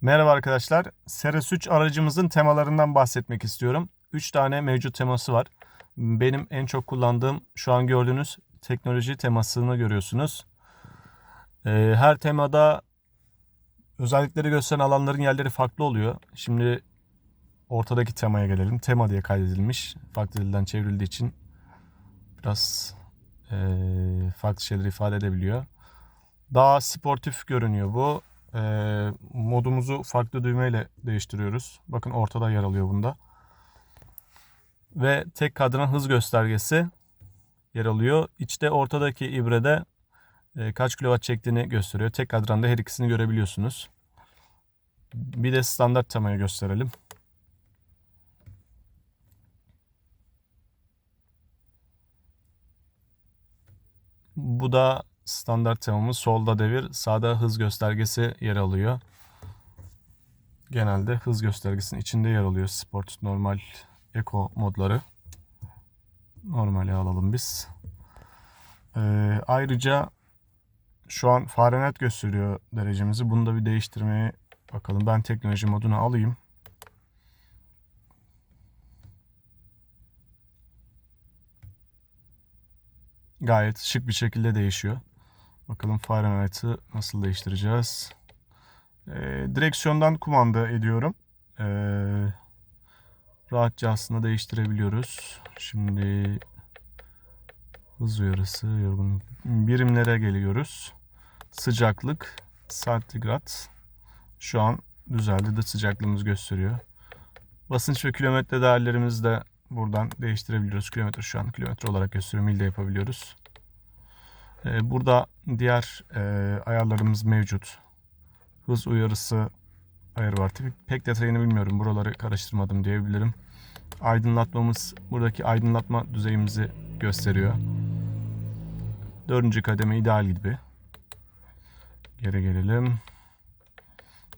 Merhaba arkadaşlar. Seres 3 aracımızın temalarından bahsetmek istiyorum. 3 tane mevcut teması var. Benim en çok kullandığım şu an gördüğünüz teknoloji temasını görüyorsunuz. Ee, her temada özellikleri gösteren alanların yerleri farklı oluyor. Şimdi ortadaki temaya gelelim. Tema diye kaydedilmiş. Farklı dilden çevrildiği için biraz eee, farklı şeyleri ifade edebiliyor. Daha sportif görünüyor bu. Eee, modumuzu farklı düğmeyle değiştiriyoruz. Bakın ortada yer alıyor bunda. Ve tek kadran hız göstergesi yer alıyor. İçte ortadaki ibrede e, kaç kilowatt çektiğini gösteriyor. Tek kadranda her ikisini görebiliyorsunuz. Bir de standart temayı gösterelim. Bu da standart temamız. Solda devir, sağda hız göstergesi yer alıyor. Genelde hız göstergesinin içinde yer alıyor. Sport, normal, eco modları. Normali alalım biz. Ee, ayrıca şu an Fahrenheit gösteriyor derecemizi. Bunu da bir değiştirmeye bakalım. Ben teknoloji moduna alayım. Gayet şık bir şekilde değişiyor. Bakalım Fahrenheit'ı nasıl değiştireceğiz. Ee, direksiyondan kumanda ediyorum. Ee, rahatça aslında değiştirebiliyoruz. Şimdi hız uyarısı, yorgunluk birimlere geliyoruz. Sıcaklık, santigrat. Şu an düzeldi de sıcaklığımız gösteriyor. Basınç ve kilometre değerlerimizi de buradan değiştirebiliyoruz. Kilometre şu an kilometre olarak gösteriyor. Milde yapabiliyoruz. Ee, Burada diğer e, ayarlarımız mevcut. Hız uyarısı ayarı var. Tabii pek detayını bilmiyorum. Buraları karıştırmadım diyebilirim. Aydınlatmamız buradaki aydınlatma düzeyimizi gösteriyor. Dördüncü kademe ideal gibi. Geri gelelim.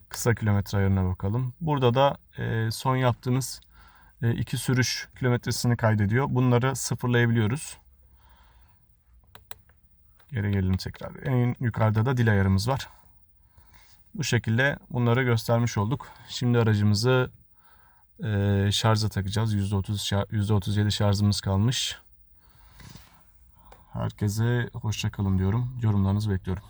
Kısa kilometre ayarına bakalım. Burada da e, son yaptığınız e, iki sürüş kilometresini kaydediyor. Bunları sıfırlayabiliyoruz. Geri gelelim tekrar. En yukarıda da dil ayarımız var. Bu şekilde bunları göstermiş olduk. Şimdi aracımızı e, şarja takacağız. %30 şar- %37 şarjımız kalmış. Herkese hoşça kalın diyorum. Yorumlarınızı bekliyorum.